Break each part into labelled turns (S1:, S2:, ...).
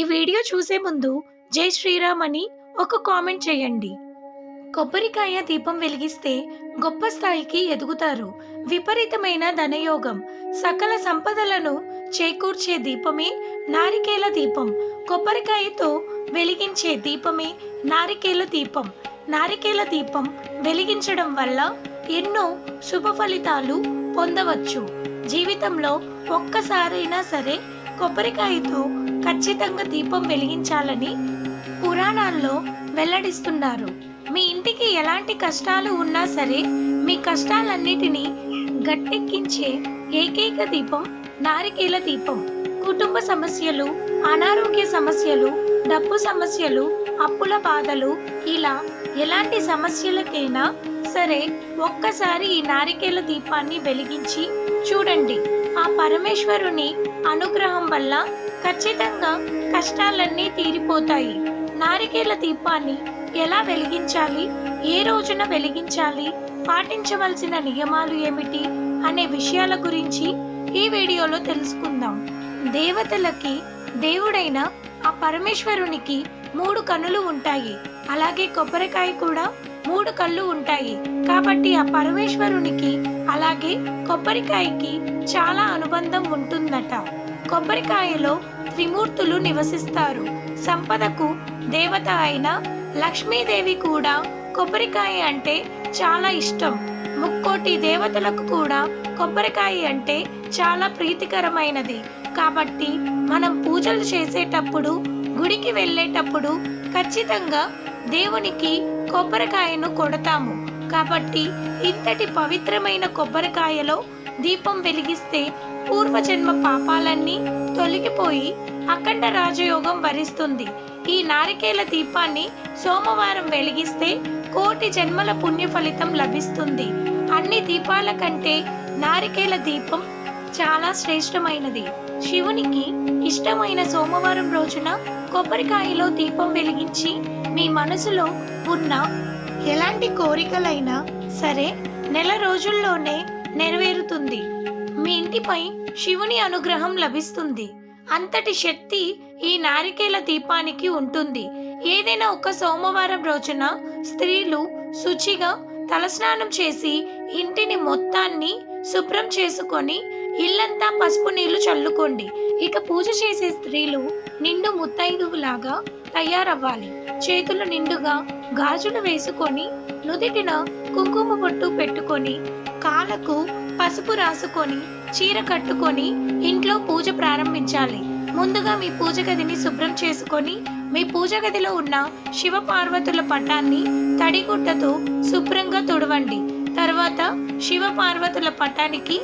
S1: ఈ వీడియో చూసే ముందు జై శ్రీరామ్ అని ఒక కామెంట్ చేయండి. కొబ్బరికాయ దీపం వెలిగిస్తే గొప్ప స్థాయికి ఎదుగుతారు. విపరీతమైన ధనయోగం. సకల సంపదలను చేకూర్చే దీపమే నారికేల దీపం. కొబ్బరికాయతో వెలిగించే దీపమే నారికేల దీపం. నారికేల దీపం వెలిగించడం వల్ల ఎన్నో శుభ ఫలితాలు పొందవచ్చు. జీవితంలో ఒక్కసారైనా సరే కొబ్బరికాయతో ఖచ్చితంగా దీపం వెలిగించాలని పురాణాల్లో వెల్లడిస్తున్నారు. మీ ఇంటికి ఎలాంటి కష్టాలు ఉన్నా సరే మీ కష్టాలన్నిటినీ గట్టెక్కించే ఏకైక దీపం నారికేల దీపం. కుటుంబ సమస్యలు అనారోగ్య సమస్యలు డబ్బు సమస్యలు అప్పుల బాధలు ఇలా ఎలాంటి సమస్యలకైనా సరే ఒక్కసారి ఈ నారికేల దీపాన్ని వెలిగించి చూడండి. ఆ పరమేశ్వరుని అనుగ్రహం వల్ల ఖచ్చితంగా కష్టాలన్నీ తీరిపోతాయి. నారికేల దీపాన్ని ఎలా వెలిగించాలి? ఏ రోజున వెలిగించాలి? పాటించవలసిన నియమాలు ఏమిటి? అనే విషయాల గురించి ఈ వీడియోలో తెలుసుకుందాం. దేవతలకి దేవుడైన ఆ పరమేశ్వరునికి మూడు కన్నులు ఉంటాయి. అలాగే కొబ్బరికాయ కూడా మూడు కళ్ళు ఉంటాయి. కాబట్టి ఆ పరమేశ్వరునికి అలాగే కొబ్బరికాయకి చాలా అనుబంధం ఉంటుందట. కొబ్బరికాయలో త్రిమూర్తులు నివసిస్తారు. సంపదకు దేవత అయిన లక్ష్మీదేవి కూడా కొబ్బరికాయ అంటే చాలా ఇష్టం. ముక్కోటి దేవతలకు కూడా కొబ్బరికాయ అంటే చాలా ప్రీతికరమైనది. కాబట్టి మనం పూజలు చేసేటప్పుడు గుడికి వెళ్ళేటప్పుడు ఖచ్చితంగా దేవునికి కొబ్బరికాయను కొడతాము. కాబట్టి ఇంతటి పవిత్రమైన కొబ్బరికాయలో దీపం వెలిగిస్తే పూర్వజన్మ పాపాలన్నీ తొలగిపోయి అఖండ రాజయోగం వరిస్తుంది. ఈ నారికేల దీపాన్ని సోమవారం వెలిగిస్తే కోటి జన్మల పుణ్య ఫలితం లభిస్తుంది. అన్ని దీపాల కంటే నారికేల దీపం చాలా శ్రేష్టమైనది. శివునికి ఇష్టమైన సోమవారం రోజున కొబ్బరికాయలో దీపం వెలిగించి మీ మనసులో ఉన్న ఎలాంటి కోరికలైనా సరే నెల రోజుల్లోనే నెరవేరుతుంది. మీ ఇంటిపై శివుని అనుగ్రహం లభిస్తుంది. అంతటి శక్తి ఈ నారికేల దీపానికి ఉంటుంది. ఏదైనా ఒక సోమవారం రోజున స్త్రీలు శుచిగా తలస్నానం చేసి ఇంటిని మొత్తాన్ని శుభ్రం చేసుకొని ఇల్లంతా పసుపు నీళ్ళు చల్లుకోండి. ఇక పూజ చేసే స్త్రీలు నిండు ముత్తైదువులాగా తయారవ్వాలి. చేతులు నిండుగా గాజులు వేసుకొని నుదిటిన కుంకుమ బొట్టు పెట్టుకొని కాళ్ళకు పసుపు రాసుకొని చీర కట్టుకొని ఇంట్లో పూజ ప్రారంభించాలి. ముందుగా మీ పూజ గదిని శుభ్రం చేసుకొని మీ పూజ గదిలో ఉన్న శివ పార్వతుల పటాన్ని తడిగుడ్డతో శుభ్రంగా తుడవండి. తర్వాత శివ పార్వతుల పటానికి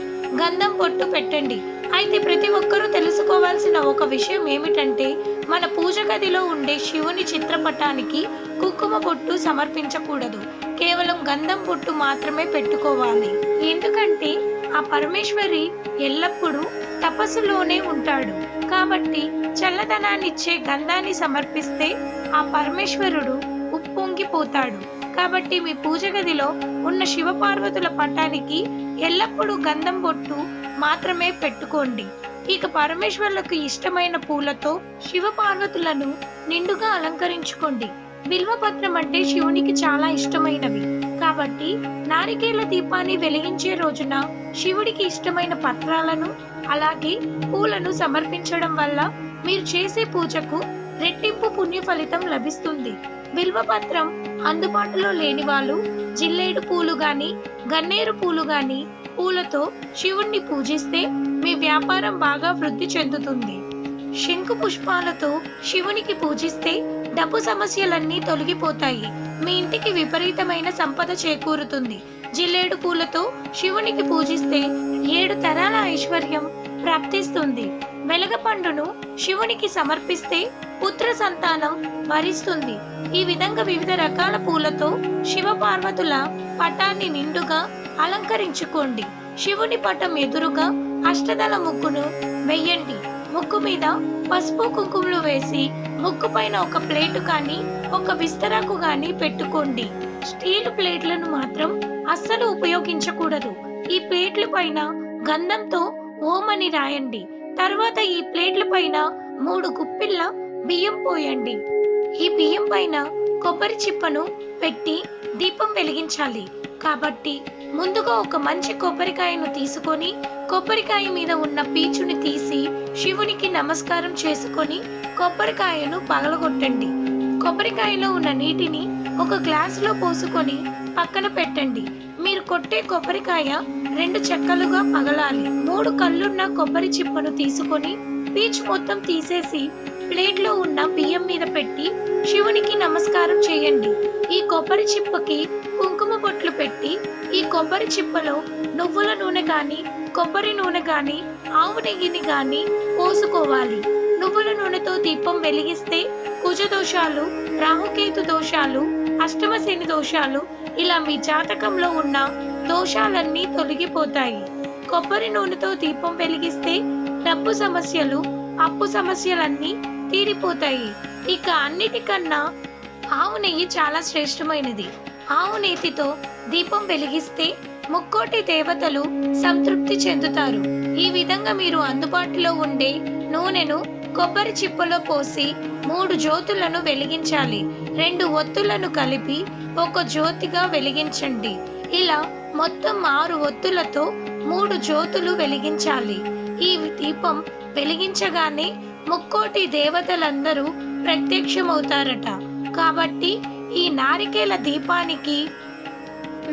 S1: గంధం బొట్టు పెట్టండి. అయితే ప్రతి ఒక్కరూ తెలుసుకోవాల్సిన ఒక విషయం ఏమిటంటే మన పూజ గదిలో ఉండే శివుని చిత్రపటానికి కుంకుమ బొట్టు సమర్పించకూడదు. కేవలం గంధం బొట్టు మాత్రమే పెట్టుకోవాలి. ఎందుకంటే ఆ పరమేశ్వరి ఎల్లప్పుడూ తపస్సులోనే ఉంటాడు. కాబట్టి చల్లదనాన్నిచ్చే గంధాన్ని సమర్పిస్తే ఆ పరమేశ్వరుడు ఉప్పొంగిపోతాడు. కాబట్టి మీ పూజ గదిలో ఉన్న శివపార్వతుల పటానికి ఎల్లప్పుడూ గంధం బొట్టు మాత్రమే పెట్టుకోండి. ఇక పరమేశ్వరులకు ఇష్టమైన పూలతో శివపార్వతులను నిండుగా అలంకరించుకోండి. బిల్వపత్రం అంటే శివునికి చాలా ఇష్టమైనవి. కాబట్టి నారికేల దీపాన్ని వెలిగించే రోజున శివుడికి ఇష్టమైన పత్రాలను అలాగే పూలను సమర్పించడం వల్ల మీరు చేసే పూజకు రెట్టింపు పుణ్య ఫలితం లభిస్తుంది. బిల్వపత్రం అందుబాటులో లేని వాళ్ళు జిల్లేడు పూలు గాని గన్నేరు పూలు గాని పూలతో శివుణ్ణి పూజిస్తే మీ వ్యాపారం బాగా వృద్ధి చెందుతుంది. శంకు పుష్పాలతో శివునికి పూజిస్తే డబ్బు సమస్యలన్నీ తొలగిపోతాయి. మీ ఇంటికి విపరీతమైన సంపద చేకూరుతుంది. జిల్లేడు పూలతో శివునికి పూజిస్తే ఏడు తరాల ఐశ్వర్యం ప్రాప్తిస్తుంది. వెలగపండును శివునికి సమర్పిస్తే పుత్ర సంతానం వరిస్తుంది. ఈ విధంగా వివిధ రకాల పూలతో శివ పార్వతుల పటాన్ని నిండుగా అలంకరించుకోండి. శివుని పటం ఎదురుగా అష్టదళ ముగ్గును వెయ్యండి ముగ్గు మీద పసుపు కుంకుమలు వేసి ముగ్గు పైన ఒక ప్లేటు కానీ ఒక విస్తరాకు కానీ పెట్టుకోండి. స్టీల్ ప్లేట్లను మాత్రం అస్సలు ఉపయోగించకూడదు. ఈ ప్లేట్ల పైన గంధంతో ఓం అని రాయండి. తర్వాత ఈ ప్లేట్ల పైన మూడు గుప్పిళ్ళ బియ్యం పోయండి. ఈ బియ్యం పైన కొబ్బరి చిప్పను పెట్టి దీపం వెలిగించాలి. కాబట్టి ముందుగా ఒక మంచి కొబ్బరికాయను తీసుకొని కొబ్బరికాయ మీద ఉన్న పీచుని తీసి శివునికి నమస్కారం చేసుకొని కొబ్బరికాయను పగలగొట్టండి. కొబ్బరికాయలో ఉన్న నీటిని ఒక గ్లాసులో పోసుకొని పక్కన పెట్టండి. మీరు కొట్టే కొబ్బరికాయ రెండు చెక్కలుగా పగలాలి. మూడు కళ్ళున్న కొబ్బరి చిప్పను తీసుకొని పీచు మొత్తం తీసేసి ప్లేట్లో ఉన్న బియ్యం మీద పెట్టి శివునికి నమస్కారం చేయండి. ఈ కొబ్బరి చిప్పకి కుంకుమ బొట్లు పెట్టి ఈ కొబ్బరి చిప్పలో నువ్వుల నూనె గాని కొబ్బరి నూనె గాని ఆవు నెయ్యిని గాని పోసుకోవాలి. నువ్వుల నూనెతో దీపం వెలిగిస్తే కుజ దోషాలు రాహుకేతు దోషాలు అష్టమశని దోషాలు ఇలా మీ జాతకంలో ఉన్న దోషాలన్నీ తొలగిపోతాయి. కొబ్బరి నూనెతో దీపం వెలిగిస్తే డబ్బు సమస్యలు అప్పు సమస్యలన్నీ తీరిపోతాయి. ఇక అన్నిటికన్నా ఆవు నెయ్యి చాలా శ్రేష్టమైనది. ఆవు నేతితో దీపం వెలిగిస్తే ముక్కోటి దేవతలు సంతృప్తి చెందుతారు. ఈ విధంగా మీరు అందుబాటులో ఉండే నూనెను కొబ్బరి చిప్పలో పోసి మూడు జ్యోతులను వెలిగించాలి. రెండు ఒత్తులను కలిపి ఒక జ్యోతిగా వెలిగించండి. ఇలా మొత్తం ఆరు ఒత్తులతో మూడు జ్యోతులు వెలిగించాలి. ఈ దీపం వెలిగించగానే ముక్కోటి దేవతలందరూ ప్రత్యక్షమవుతారట. కాబట్టి ఈ నారికేల దీపానికి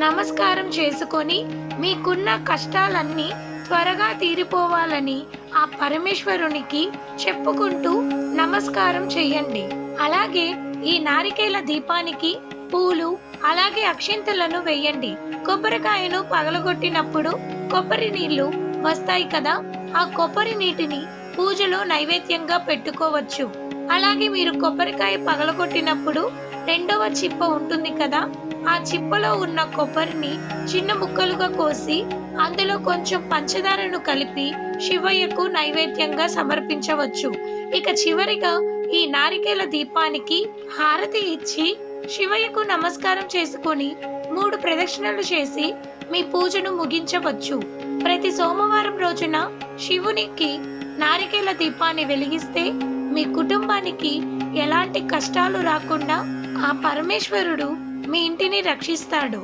S1: నమస్కారం చేసుకొని మీకున్న కష్టాలన్నీ త్వరగా తీరిపోవాలని ఆ పరమేశ్వరునికి చెప్పుకుంటూ నమస్కారం చెయ్యండి అలాగే ఈ నారికేల దీపానికి పూలు అలాగే అక్షింతలను వేయండి. కొబ్బరికాయను పగలగొట్టినప్పుడు కొబ్బరి నీళ్ళు వస్తాయి కదా ఆ కొబ్బరి నీటిని పూజలో నైవేద్యంగా పెట్టుకోవచ్చు. అలాగే మీరు కొబ్బరికాయ పగలగొట్టినప్పుడు రెండవ చిప్ప ఉంటుంది కదా ఆ చిప్పలో ఉన్న కొబ్బరిని చిన్న ముక్కలుగా కోసి అందులో కొంచెం పంచదారను కలిపి శివయ్యకు నైవేద్యంగా సమర్పించవచ్చు. ఇక చివరిగా ఈ నారికేల దీపానికి హారతి ఇచ్చి శివయ్యకు నమస్కారం చేసుకొని మూడు ప్రదక్షిణలు చేసి మీ పూజను ముగించవచ్చు. ప్రతి సోమవారం రోజున శివునికి నారికేల దీపాన్ని వెలిగిస్తే మీ కుటుంబానికి ఎలాంటి కష్టాలు రాకుండా ఆ పరమేశ్వరుడు మీ ఇంటిని రక్షిస్తాడు.